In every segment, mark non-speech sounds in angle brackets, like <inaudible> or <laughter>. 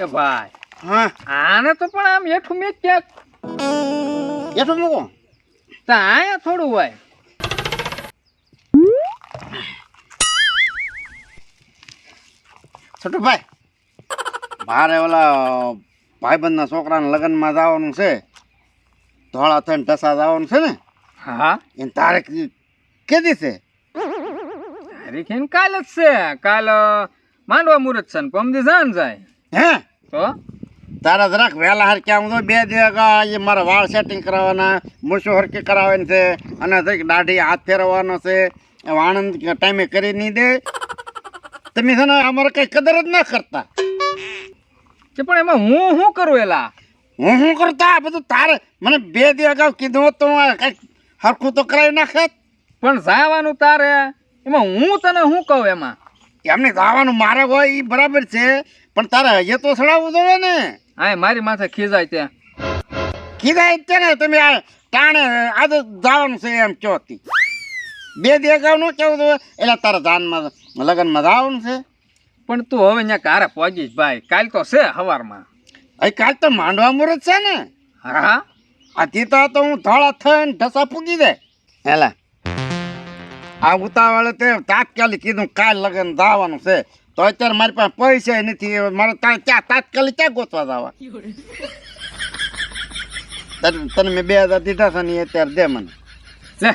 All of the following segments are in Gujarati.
એ ભાઈ હા? આને તો પણ આમ હેઠું મેં ક્યાંક એટલું મૂકો. તો આયા થોડું હોય. છોટુભાઈ મારે ઓલા ભાઈબંધના છોકરાના લગ્નમાં જવાનું છે. ધોળા થઈને ઢસા જવાનું છે ને? હા? એને તારે કેદી છે? તારીખ એને કાલ જ છે. કાલ માંડવા મુહૂર્ત છે ને પમદી જાન જાય. હે? તો તારા જરાક વહેલા હરકે હું તો બે દિવસ એ મારા વાળ સેટિંગ કરાવવાના મૂછું હરકી કરાવવાની છે અને જરીક દાઢી હાથ ફેરવવાનો છે. એ આનંદ ટાઈમે કરી નહીં દે. તમે છે ને અમારે કંઈ કદર જ ના કરતા. કે પણ એમાં હું શું કરું એલા? હું શું કરતા? બધું તારે મને બે દિવસ અગાઉ કીધું તો કંઈક હરખું તો કરાવી નાખત પણ જાવાનું તારે? એમાં હું તને શું કહું એમાં? એમને જવાનું મારે હોય એ બરાબર છે પણ તારે હજે તો સડાવવું જોઈએ ને. હા મારી માથે ખીજાય ત્યાં. ખીજાય જ છે ને તમે આ ટાણે આજે જવાનું છે એમ ચોથી બે દે અગાઉનું કેવું જોઈએ એટલે તારા ધાનમાં લગ્નમાં જવાનું છે. પણ તું હવે ત્યાં કારે પહોંચીશ ભાઈ. કાલ તો છે સવારમાં અહીં કાલ તો માંડવા મુહૂર્ત છે ને. હા. આથી તો તો હું ધોળા થઈને ઢસા પૂગી દે. હેલા. આ ઉતાવળે તે તાત્કાલિક કીધું કાલ લગન જવાનું છે. તો અત્યારે મારી પાસે પૈસા નથી મારે ત્યાં ક્યાં તાત્કાલિક ક્યાં ગોતવા જવા? તને મેં બે હજાર દીધા છે ને એ અત્યારે દે મને. લે.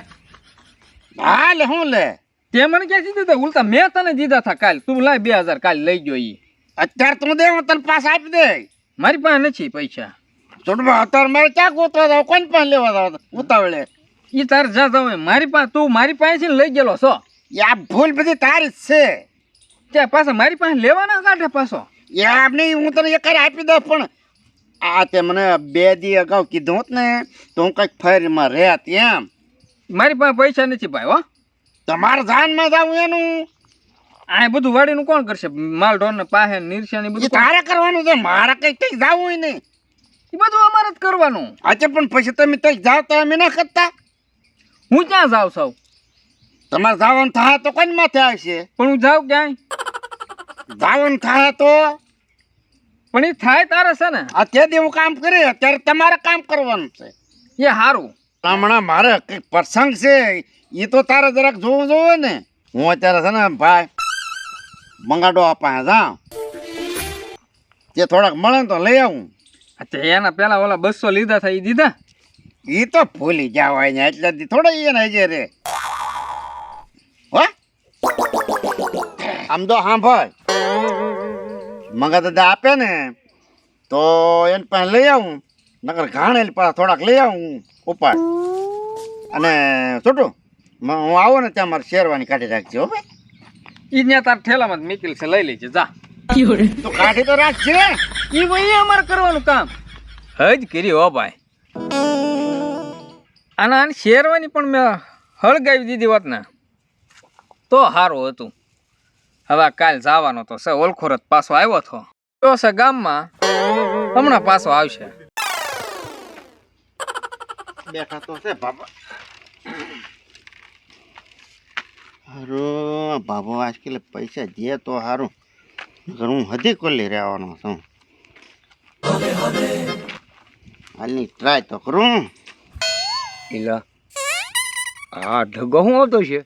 હા લે હું લે? તે મને ક્યાં દીધા? હતા ઉલટા મેં તને દીધા હતા કાલ. તું લાય બે હજાર કાલ લઈ ગયો ઈ. અત્યારે તું દે હું તને પાસ આપી દે મારી પાસે નથી પૈસા. છોટમાં અત્યારે મારે ક્યાં ગોતવા જાવ? કોઈને પાસે લેવા જાવ ઉતાવળે. એ તારે જા જાવ મારી પાસે તું મારી પાસેથી ને લઈ ગયેલો છો? એ આ ભૂલ બધી તારી જ છે. ત્યાં પાછા મારી પાસે લેવાના કાઢે પાછો? એમ નહીં હું તને એક આપી દઉં પણ આ તે મને બે દી અગાઉ કીધું હોત ને તો હું કંઈક ફેરીમાં રહેત એમ. મારી પાસે પૈસા નથી ભાઈ હો. તમારા જાનમાં જાવું એનું. આ બધું વાડીનું કોણ કરશે? માલ ઢોર ને પાસે નિરસાની એ એ બધું કોણ- તારે કરવાનું છે મારે કંઈક કંઈક જાવું નહીં એ બધું અમારે જ કરવાનું. આજે પણ પછી તમે કંઈક જાવ તો અમે ના કરતા? હું ક્યાં જાઉં સૌ તમારે જવાનું થાય તો કોની માથે આવશે? પણ હું જાઉં ક્યાંય? જવાનું થાય તો? પણ એ થાય તારે છે ને. દી હું કામ કરી અત્યારે તમારે કામ કરવાનું છે. એ સારું હમણાં મારે કંઈક પ્રસંગ છે એ તો તારે જરાક જોવું જોવે ને. હું અત્યારે છે ને ભાઈ મંગાડો આપા જા તે થોડાક મળે ને તો લઈ આવું. એના પેલા ઓલા બસો લીધા હતા એ દીધા? એ તો ભૂલી જવાય ને એટલે થોડા એને હજે રે. હો? આમ તો સાંભળ મંગા દાદા આપે ને તો એને પાસે લઈ આવું. નકર ઘાણે પાસે થોડાક લઈ આવું ઉપાડ. અને છોટું હું આવો ને ત્યાં મારે શેરવાની કાઢી રાખજે હો ભાઈ. એ ત્યાં તાર ઠેલામાં જ મેકેલ છે લઈ લેજે જા. તો કાઢી તો રાખજે. ઈ ભાઈ અમારે કરવાનું કામ. હજ કરી હો ભાઈ. અને શેરવાની પણ મેં હળગાવી દીધી હોત ને તો સારું હતું. હવે કાલ જવાનો તો છે ઓળખોરત પાછો આવ્યો હતો તો છે ગામમાં હમણાં પાછો આવશે. બેઠા તો છે બાબા. હારો બાબો આજકાલ પૈસા દે તો સારું હું હજી કોલી રહેવાનો છું. હાલની ટ્રાય તો કરું. એલા આ ઢગો શું આવતો છે?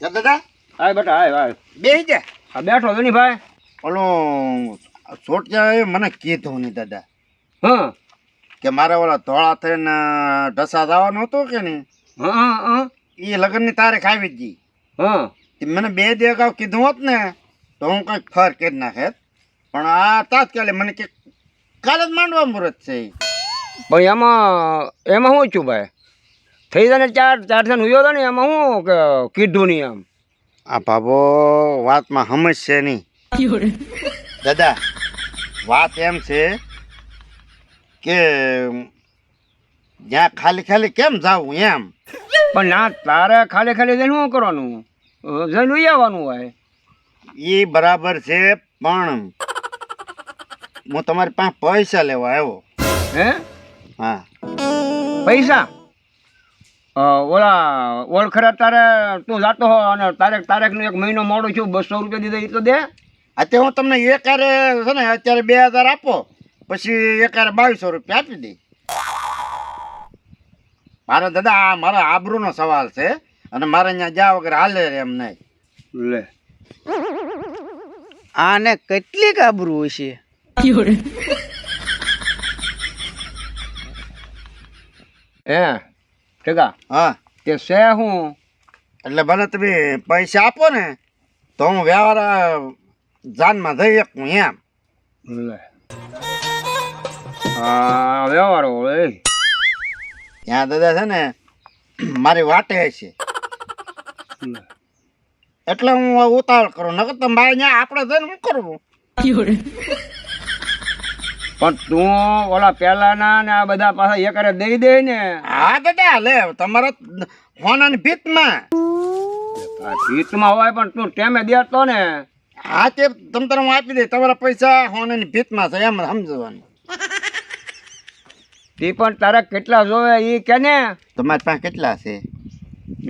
દાદા. હાય બેટા આય આય. બે જા. આ બેઠો છો ને ભાઈ ઓલો સોટિયાએ મને કીધું નહીં દાદા હા. કે મારે ઓલા ધોળા થઈને ઢસા જવાનું હતું કે નહીં? હા હા એ લગ્નની તારીખ આવી જ ગઈ. હા. તે મને બે દે અગાઉ કીધું હોત ને તો હું કંઈક ફર કરી નાખે. પણ આ તાત્કાલિક મને કે કાલે જ માંડવા મુહૂર્ત છે પણ ભાઈ એમાં એમાં શું છું ભાઈ? થઈ જાય ને ચાર ચાર થઈને ઉયો હતો ને એમાં શું કે કીધું નહીં આમ આ બાબો વાતમાં સમજશે નહીં. દાદા વાત એમ છે કે જ્યાં ખાલી ખાલી કેમ જાવું એમ? પણ ના તારે ખાલી ખાલી જઈને શું કરવાનું? જઈને ઉઈ આવવાનું હોય. એ બરાબર છે પણ હું તમારી પાસે પૈસા લેવા આવ્યો. હે? હા. પૈસા? ઓલા ઓળખરા તારે તું જાતો હો અને તારેક તારેકનો એક મહિનો મોડું છું બસો રૂપિયા દીધા એ તો દે. અત્યારે હું તમને એકારે છે ને અત્યારે બે હજાર આપો પછી એકારે બાવીસો રૂપિયા આપી દઈ મારે દાદા આ મારા આબરૂનો સવાલ છે અને મારે અહીંયા જ્યાં વગર હાલે રે એમ નહીં. લે. આને કેટલીક આબરૂ હશે? <laughs> હે ઠીકા હા. તે છે હું? એટલે ભલે તમે પૈસા આપો ને તો હું વ્યવહાર જાનમાં જઈ શકું એમ. લે. હા વ્યવહાર હોય ત્યાં દાદા છે ને મારી વાટે છે. એટલે હું ઉતાવળ કરું નકર તો મારે ત્યાં આપણે જઈને શું કરવું? <laughs> પણ તું ઓલા પેલાના ને આ બધા પાછા એક હારે દઈ દે ને. હા દાદા લે તમારા અને ભીતમાં. ભીતમાં હોય પણ તું ટેમે દેતો ને. હા તે તમ તારે હું આપી દઈ તમારા પૈસા ફોન ફોનાની ભીતમાં છે એમ સમજવાનું. તે પણ તારે કેટલા જોવે એ કે ને? તમારી પાસે કેટલા છે?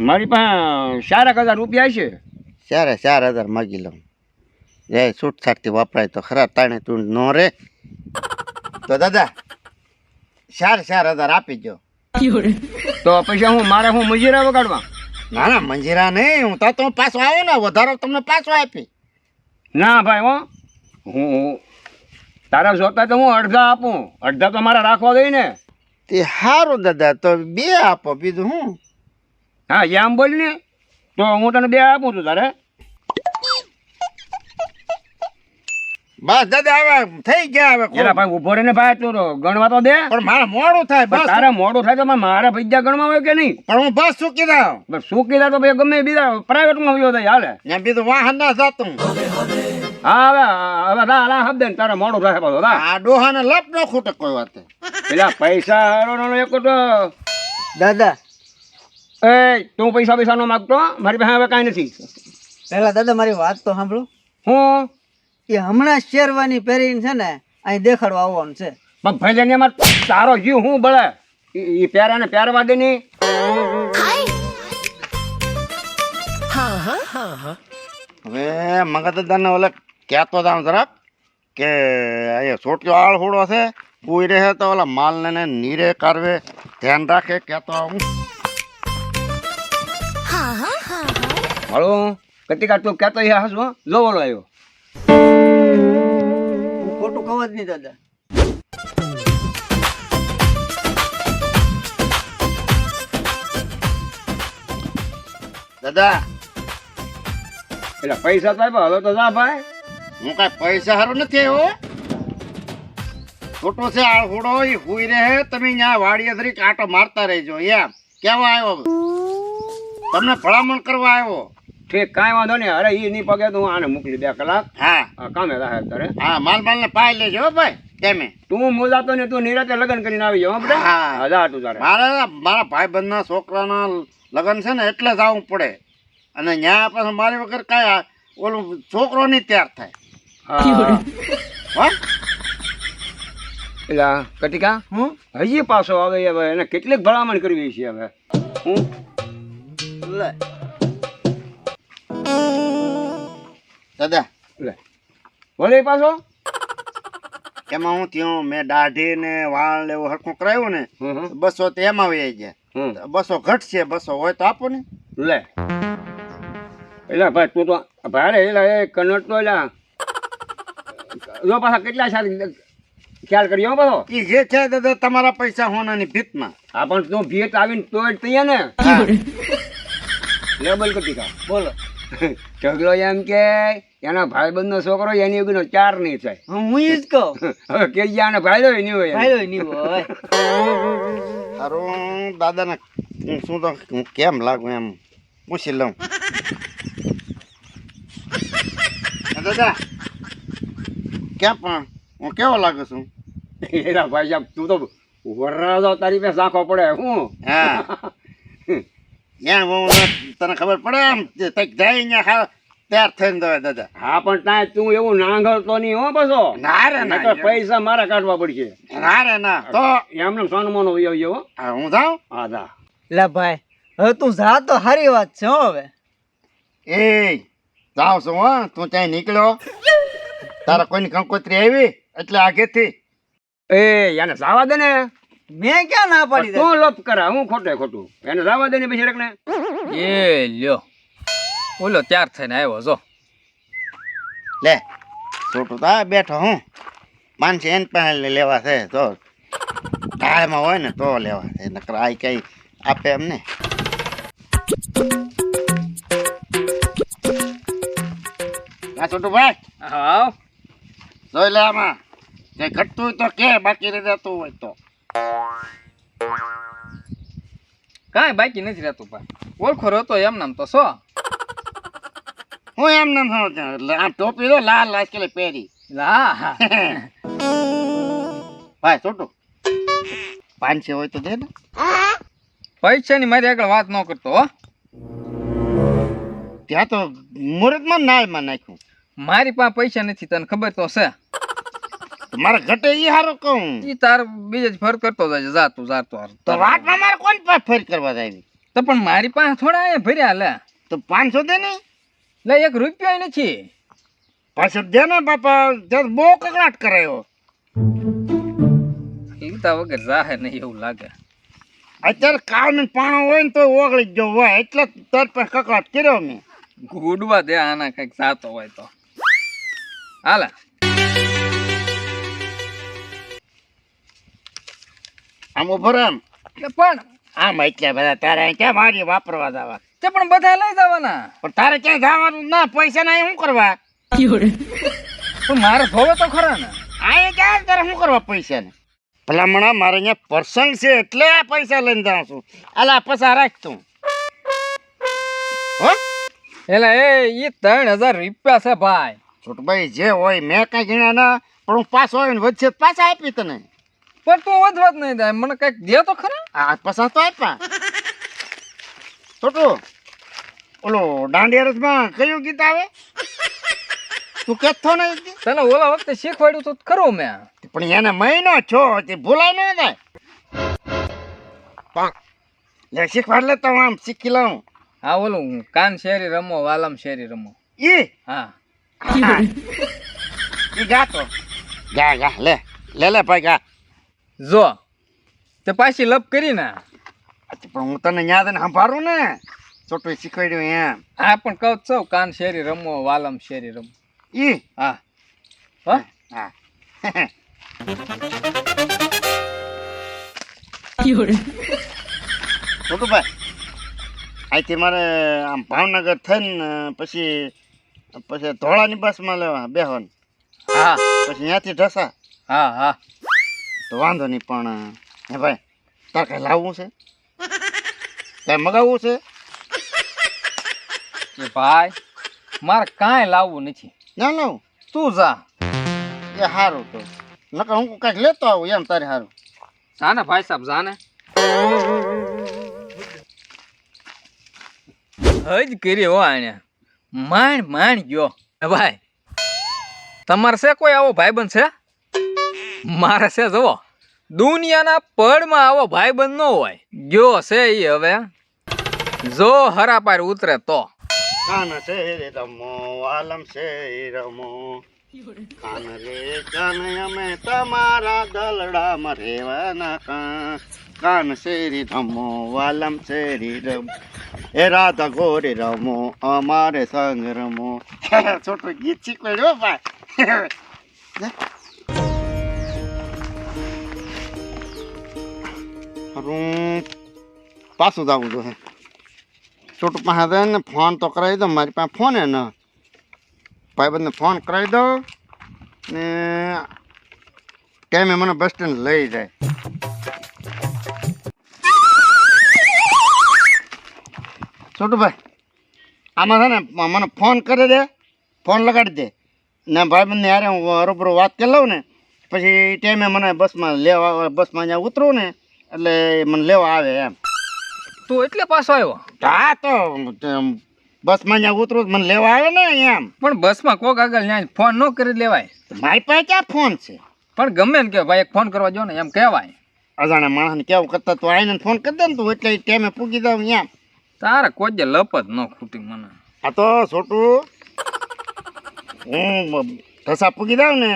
મારી પાસે ચાર હજાર રૂપિયા છે. ચાર ચાર હજાર માગી લઉં. એ છૂટછાટથી વપરાય તો ખરા તાણે તું ન રે. તો દાદા ચાર ચાર હજાર આપી જો તો પછી હું મારે હું મંજીરા વગાડવા? ના ના મંજીરા નહીં હું તો તમે પાછો આવ્યો ને વધારો તમને પાછો આપી. ના ભાઈ હો. હું હું- તારા જોતા તો હું અડધા આપું. અડધા તો મારે રાખવા દઈ ને. તે સારું દાદા તો બે આપો બીજું હું? હા એમ બોલ ને. તો હું તને બે આપું છું તારે. બસ દાદા હવે થઈ ગયા હવે એલા ભાઈ ઊભો રહીને ભાઈ તું તો ગણવા તો દે. પણ મારે મોડું થાય બસ. તારે મોડું થાય તો મારા પૈસા ગણવા હોય કે નહીં? પણ હું બસ સુકી દઉં બસ શું કીધા તો ભાઈ ગમે બીજા પ્રાઇવેટમાં આવ્યો થાય હાલે. ત્યાં બીજું વાહન ના જતું. હા હવે હવે રા રા હબ દે તારે મોડું થાય રા આ ડોહાને લપ ન ખૂટે કોઈ વાત. પેલા પૈસા હારોનો એક તો દાદા. એ તું પૈસા પૈસા નો માગતો મારી પાસે હવે કાંઈ નથી. પેલા દાદા મારી વાત તો સાંભળો. હું? એ હમણાં શેરવાની પહેરીને છે ને અહીં દેખાડવા આવવાનું છે. પણ ભાઈ ને એમાં તારો જીવ હું બળે? એ પ્યારા ને? પ્યારવા દે નહીં હવે મગા દાદાને ઓલે કહેતો હતા જરાક કે અહીંયા આળ આળહુડો છે કોઈ રહે તો ઓલા માલને ને નીરે કારવે. ધ્યાન રાખે કહેતો આવું. હળો કતિકા તું કહેતો એ હસવો જોવાનો આવ્યો. હું ખોટું કહો જ નહીં દાદા. દાદા. એટલે પૈસા તો આપ્યા હવે તો જા ભાઈ. હું કઈ પૈસા હારો નથી આવ્યો ખોટો છે આળહુડો એ હુઈ રહે તમે ત્યાં વાડીએ ધરીક આટો મારતા રહેજો એમ. કેવા આવ્યો? તમને ભલામણ કરવા આવ્યો? ઠીક કાંઈ વાંધો નહીં. અરે એ નહીં પગે તો હું આને મોકલી બે કલાક. હા. આ કામે રહે તારે હા માલ માલ ને પાય લેજો હો ભાઈ તેમે. તું મોજાતો ને તું નિરાતે લગ્ન કરીને આવી જાવ આપણે. હા. હા તું તારે. મારા મારા ભાઈબંધના છોકરાના લગ્ન છે ને એટલે જ આવવું પડે. અને ત્યાં પાછું મારી વગર કાંઈ ઓલું છોકરો નહીં તૈયાર થાય. હા. હો? એટલે કટિકા હું? હજી પાછો આવે હવે એને કેટલીક ભલામણ કરવી છે હવે. હું? લે. દાદા. વળી પાછો. એમાં હું થયું મેં દાઢી ને વાળ એવું હરખું કરાવ્યું ને. બસો તો એમાં વહી ગયા. બસો ઘટશે બસો હોય તો આપો ને. લે. એટલે ભાઈ તું તો ભારે એટલે એ કન્નડ તો એટલે જો પાછા કેટલા સારી ખ્યાલ કર્યો પાછો? એ જે છે દાદા તમારા પૈસા હોનાની ભીતમાં. હા પણ તું ભીત આવીને તો તૈયાર ને. લેબલ કટિકા બોલો. <laughs> ઢગલો એમ કે એના ભાઈબંધનો છોકરો એની વગરનો ચાર નહીં થાય હું ઈ જ કહું. <laughs> હવે કેજીયાને ફાયદો નહીં હોય ફાયદો નહીં હોય. <laughs> સારું દાદાને હું શું તો હું કેમ લાગુ એમ? પૂછી લઉં. દાદા કેમ પણ? હું કેવો લાગુ છું? એના ભાઈ સાહેબ તું તો વરરાજો તારી પાસે આંખો પડે હું? હું. તને ખબર પડે આમ તક જાય ને હા તૈયાર થઈને દવે દાદા. હા પણ ત્યાં તું એવું નાંગળતો નહીં હો બસો ના રે ના પૈસા મારા કાઢવા પડશે. ના રે ના. તો એમને સોનમોનો વયો ગયો હા, હું જાઉં? હા જા. લે ભાઈ હવે તું જા તો સારી વાત છે હવે. એ જાઉં છું હો. તું ત્યાં નીકળ્યો? તારા કોઈની કંકોત્રી આવી? એટલે આગેથી એ એને જવા દે ને. મેં ક્યાં ના પાડી તું લોપ કરા હું ખોટે ખોટું. એને જવા દે ને પછી રકને એ લ્યો. ઓલો ત્યાર થઈને આવ્યો જો. લે છોટું તો બેઠો હું. માનસી એને પાસે લેવા છે તો ઢાળમાં હોય ને તો લેવા છે નકર આ કઈ આપે એમને. આ છોટું ભાઈ હા જોઈ લે આમાં. કઈ ઘટતું હોય તો કે બાકી રહી જતું હોય તો. કાંઈ બાકી નથી રહેતું ભાઈ ઓળખો રહેતો એમ નામ તો સો હું એમ નામ સમજ્યો આ ટોપી તો લાલ કે પહેરી. લા હા <laughs> ભાઈ છોટું. પાંચસો હોય તો દે ને. પૈસાની મારી આગળ વાત ન કરતો હો. ત્યાં તો મુહૂર્તમાં નાળમાં નાખ્યું. મારી પાસે પૈસા નથી તને ખબર તો છે મારે ઘટે ઈ હારો કહું. ઈ તાર બીજે ફર કરતો જાય જા તું જા તું વાતમાં મારે કોણ પાસે ફેર કરવા જાય તો પણ મારી પાસે થોડા અહીંયા ભર્યા લે. તો પાંચસો દે ને? લે એક રૂપિયો નથી. પાછળ દે ને બાપા. જરા બહુ કકડાટ કરાયો. ઈતા વગર જાહે નહીં એવું લાગે. અત્યારે કાળ પાણો હોય ને તો ઓગળી જ ગયો હોય. એટલે તર પાસે કકડાટ કર્યો મેં. ગુડવા દે આના કંઈક સાતો હોય તો. હાલે. આમ ઊભો રામ. પણ આમ એટલે બધા તારે અહીં ક્યાં મારી વાપરવા જવા? તે પણ બધા લઈ જવાના. પણ તારે ક્યાંય જવાનું ના પૈસા ના શું કરવા? પણ મારે ધોવે તો ખરા ને. અહીંયા ક્યાં તારે શું કરવા પૈસા ને ભલામણા મારે અહીંયા પ્રસંગ છે એટલે આ પૈસા લઈને જાઉં છું. અલા પૈસા રાખ તું. એટલે એ એ ત્રણ હજાર રૂપિયા છે ભાઈ. છોટભાઈ જે હોય મેં કાંઈ ગણ્યા ના પણ હું પાછો હોય ને વચ્ચે તો પાછા આપી તને. પણ તું વધવત નહીં થાય. મને કંઈક દે તો ખરા? આ પસાર તો આપ્યા. છોટું ઓલો દાંડિયા રસમાં કયું ગીત આવે? તું કેતો ને તને ઓલા વખતે શીખવાડ્યું તો ખરું મેં. પણ એને મહિનો છો તે ભૂલાય ન થાય લે શીખવાડ લે તો આમ શીખી લઉં. હા ઓલું કાન શેરી રમો વાલમ શેરી રમો. ઈ? હા. ઈ ગાતો. ગા ગા લે લે લે ભાઈ ગા જો તે પાછી લપ કરી ને પણ હું તને યાદ ને સંભાળું ને? છોટું શીખવાડ્યું એમ. હા પણ કહું છો કાન શેરી રમો વાલમ શેરી રમો. ઈ? હા. હા? ભાઈ અહીંથી મારે આમ ભાવનગર થઈને પછી પછી ધોળાની બસમાં લેવા બેહવાનું. હા. પછી ત્યાંથી ઢસા. હા હા. તો વાંધો નહીં પણ હે ભાઈ તાર કઈ લાવવું છે? કઈ મગાવવું છે? એ ભાઈ મારે કાંઈ લાવવું નથી. ના લાવું? તું જા. એ સારું તો. નકર હું કાંઈક લેતો આવું એમ તારે સારું જાને ભાઈ સાહેબ જાને હજ કરી હો આણે. માંડ માંડ ગયો. ભાઈ તમારે છે કોઈ આવો ભાઈબંધ છે? મારે છે, જુઓ. દુનિયાના પડમાં આવો ભાઈબંધ ન હોય. ગયો છે એ હવે. જો હરાપાર ઉતરે તો. કાન રમો, આલમ છે રમો. કાન રે કાન અમે તમારા દલડામાં રેવાના કાન કાન શેરી રમો વાલમ શેરી રમો. એ રાધા ગોરી રમો, અમારે સંગ રમો. <laughs> છોટું ગીત શીખવાડ્યો ભાઈ. <laughs> હારું પાછું જવું જોઈએ. છોટું પાસે જાય ને ફોન તો કરાવી દો, મારી પાસે ફોન હે ને. ભાઈબંધને ફોન કરાવી દો ને ટાઈમે મને બસ સ્ટેન્ડ લઈ જાય. છોટુભાઈ આમાં છે ને મને ફોન કરી દે, ફોન લગાડી દે. ને ભાઈબંધને યારે હું રૂબરૂ વાત કરી લઉં ને, પછી ટાઈમે મને બસમાં લેવા, બસમાં અહીંયા ઉતરું ને એટલે મને લેવા આવે એમ. તું એટલે પાછો આવ્યો? હા તો બસમાં જ્યાં ઉતરું મને લેવા આવે ને એમ. પણ બસમાં કોક આગળ ન્યા ફોન ન કરી લેવાય. મારી પાસે ક્યાં ફોન છે? પણ ગમે ને કે ભાઈ એક ફોન કરવા જો ને એમ કહેવાય. અજાણ્યા માણસને કેવું કરતા તું આવીને ફોન કરી દે ને તું એટલે ટાઈમે પૂગી દઉં એમ. તારે કોઈ લપત ન ખૂટી મને. આ તો છોટું હું ઢસા પૂગી દઉં ને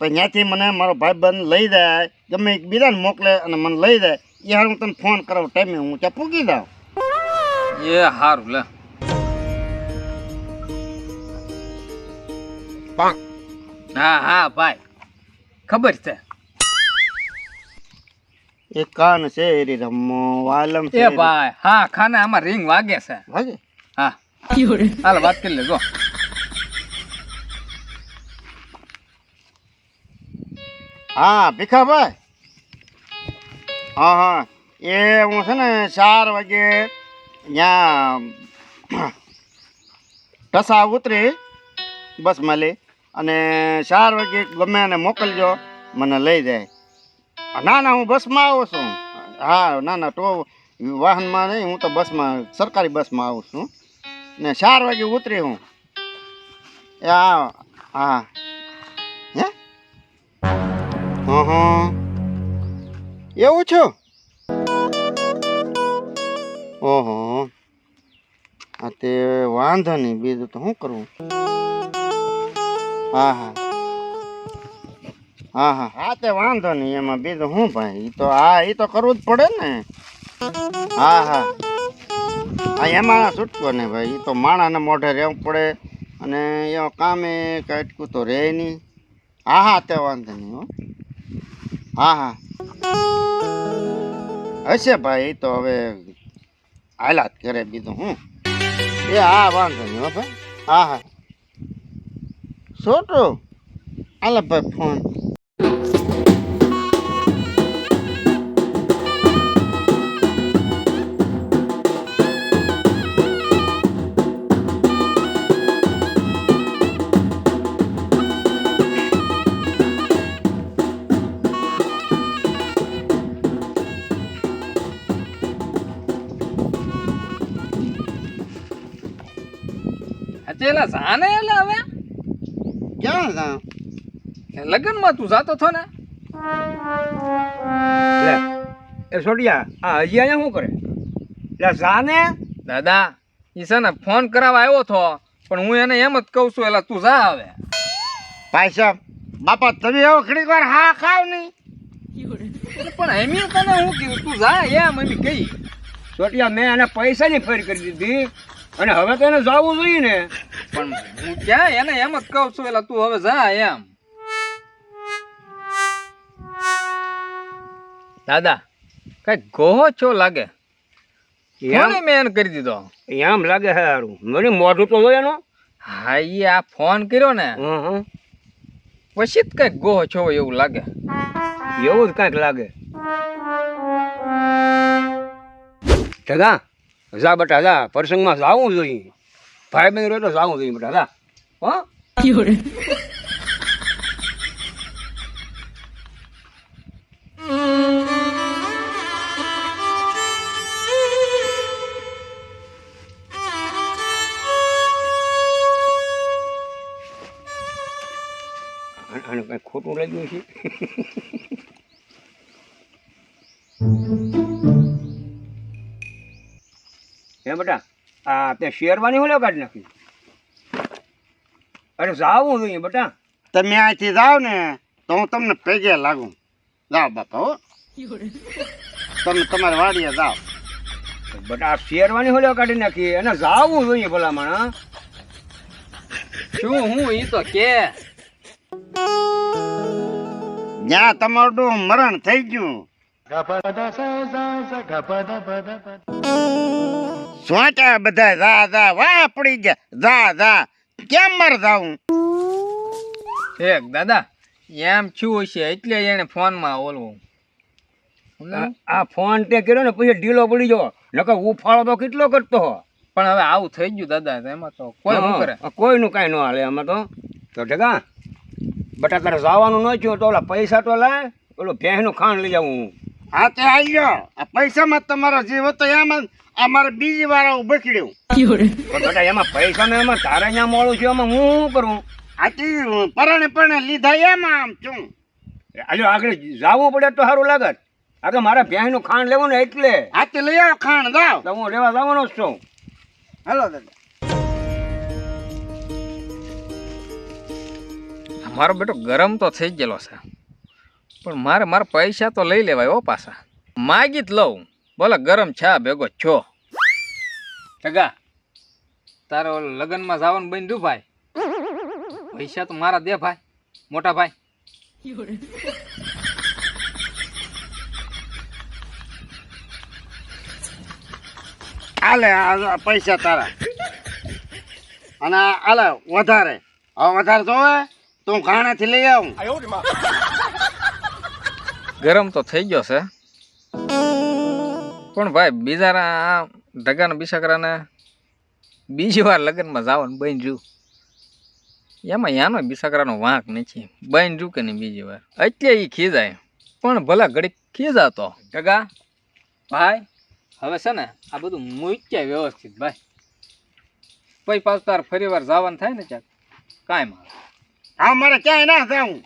પછી ત્યાંથી મને મારો ભાઈબંધ લઈ જાય ગમે એક બીજાને મોકલે અને મને લઈ જાય એ હાર હું તને ફોન કરાવું ટાઈમે હું ત્યાં પૂગી દઉં એ સારું લે. હા હા ભાઈ. ખબર છે. એ કાન છે એરી રમો વાલમ છે એ ભાઈ હા ખાના આમાં રિંગ વાગે છે. વાગે? હા. હાલ વાત કરી લેજો. હા, ભીખાભાઈ? હા હા. એ હું છે ને ચાર વાગે ત્યાં <clears throat> ઢસા ઉતરી બસમાં લઈ અને ચાર વાગે ગમે એને મોકલજો, મને લઈ જાય. ના ના, હું બસમાં આવું છું. હા, ના ના, તો વાહનમાં નહીં, હું તો બસમાં, સરકારી બસમાં આવું છું. ને ચાર વાગે ઉતરી હા. હા હે. હં એવું છો? ઓહો. હા તે વાંધો નહીં, બીજું તો શું કરવું હા હા. હા હા. હા તે વાંધો નહીં, એમાં બીજું શું ભાઈ? એ તો, હા એ તો કરવું જ પડે ને. હા હા. હા એમાં છૂટકો ને ભાઈ એ તો માણાને મોઢે રહેવું પડે અને એ કામે કાંઈકું તો રહે નહીં. હા હા, તે વાંધો નહીં, હો. હા હા. હશે ભાઈ તો હવે હાલાત કરે બીજું હું એ, હા, વાંધો નહીં, હો ભાઈ. હા હા. છોટું હાલે ભાઈ ફોન. ક્યાં જા લગ્નમાં તું જાતો થો ને. લે એ છોડિયા આ હજી અહીંયા શું કરે? લે જાને દાદા એ છે ને ફોન કરાવવા આવ્યો થો પણ હું એને એમ જ કહું છું એટલે તું જા આવે ભાઈ સાહેબ બાપા તમે એવો ઘણી વાર હા ખાવ નહીં. પણ એમી તને હું કીધું તું જા એમ એમ કહી. છોટિયા મેં એને પૈસાની ફેર કરી દીધી. અને હવે તો એને જવું જોઈએ ને. પણ હું ક્યાં એને એમ જ કહું છું એટલે તું હવે જા એમ. દાદા. કઈ ગોહો છો લાગે? ફોને મેં એને કરી દીધો. એમ લાગે સારું મને મોઢું તો એનો? હા એ આ ફોન કર્યો ને. હં હં. પછી જ કંઈક ગોહો છો એવું લાગે. એવું જ કાંઈક લાગે. જગા જા બટા, જા. પ્રસંગમાં જાવું જોઈએ. ભાઈ બહેન રહ્યો તો જાવું જોઈએ બટા, જા. હા? આને કાંઈ ખોટું લાગ્યું છે? હે બેટા? આ તે શેરવાની હું લે કાઢી નાખી? અરે જાવું જોઈએ બેટા. તમે અહીંથી જાઓ ને તો હું તમને પેગે લાગુ. જાઓ બાપા હો. તમે તમારે વાડીએ જાઓ. બેટા આ શેરવાની હું લે કાઢી નાખી? અને જાવું જોઈએ ભલામણ માણા શું હું ઈ તો કે? જ્યાં તમારું મરણ થઈ ગયું. સોચા બધા જા જા વાહ પડી ગયા. જા જા કેમ મર જાઉં? એક દાદા એમ છું છે એટલે એને ફોનમાં ઓલવું. આ- આ ફોન તે કર્યો ને પછી ઢીલો પડી ગયો. નકર ઉફાળો તો કેટલો કરતો હો. પણ હવે આવું થઈ ગયું દાદા એમાં તો કોઈ શું કરે? કોઈનું કાંઈ ન હાલે એમાં તો. તો ઠેકા બટા તારે જવાનું ન થયું તો ઓલા પૈસા તો લાય ઓલું ભેંસનું ખાંડ લઈ જાઉં હું. હા તે આવી ગયો. આ પૈસામાં જ તમારો જીવ હતો એમાં જ આ મારે બીજી વાર તો બેટા એમાં પૈસા ને એમાં તારે અહીંયા મળું છું એમાં હું શું કરું? આથી પરણે પરણે લીધા એમાં આમ છું. આજે આગળ જવું પડે તો સારું લાગત. આગળ મારે ભેંસનું ખાંડ લેવું ને એટલે. હાથે લઈ આવો ખાંડ જાવ. તો હું લેવા જવાનો જ છું. હાલો દાદા. મારો બેટો ગરમ તો થઈ ગયેલો છે. પણ મારે મારા પૈસા તો લઈ લેવાય હો પાછા. માગી જ લઉં. બોલે ગરમ છા ભેગો છો? ટગા તારો લગ્નમાં જવાનું બની તું ભાઈ? પૈસા તો મારા દે ભાઈ મોટા ભાઈ. આલે આ પૈસા તારા. અને આલે વધારે. હવે વધારે જોવે તો હું ખાણેથી લઈ આવું. ગરમ તો થઈ ગયો છે. પણ ભાઈ, બીજાના આ ઢગાના બિસાકરાને બીજી વાર લગ્નમાં જવાનું બની જુ એમાં યાનો બિસાકરાનો વાંક નથી. બની જુ કે નહીં બીજી વાર? એટલે એ ખીજાય. પણ ભલા ઘડીક ખીજાતો. ઢગા ભાઈ, હવે છે ને આ બધું મૂક્યા વ્યવસ્થિત, ભાઈ. પછી પાછું તાર ફરી વાર જવાનું થાય ને ચાક કાંઈ માં હા, મારે ક્યાંય ના જાઉં.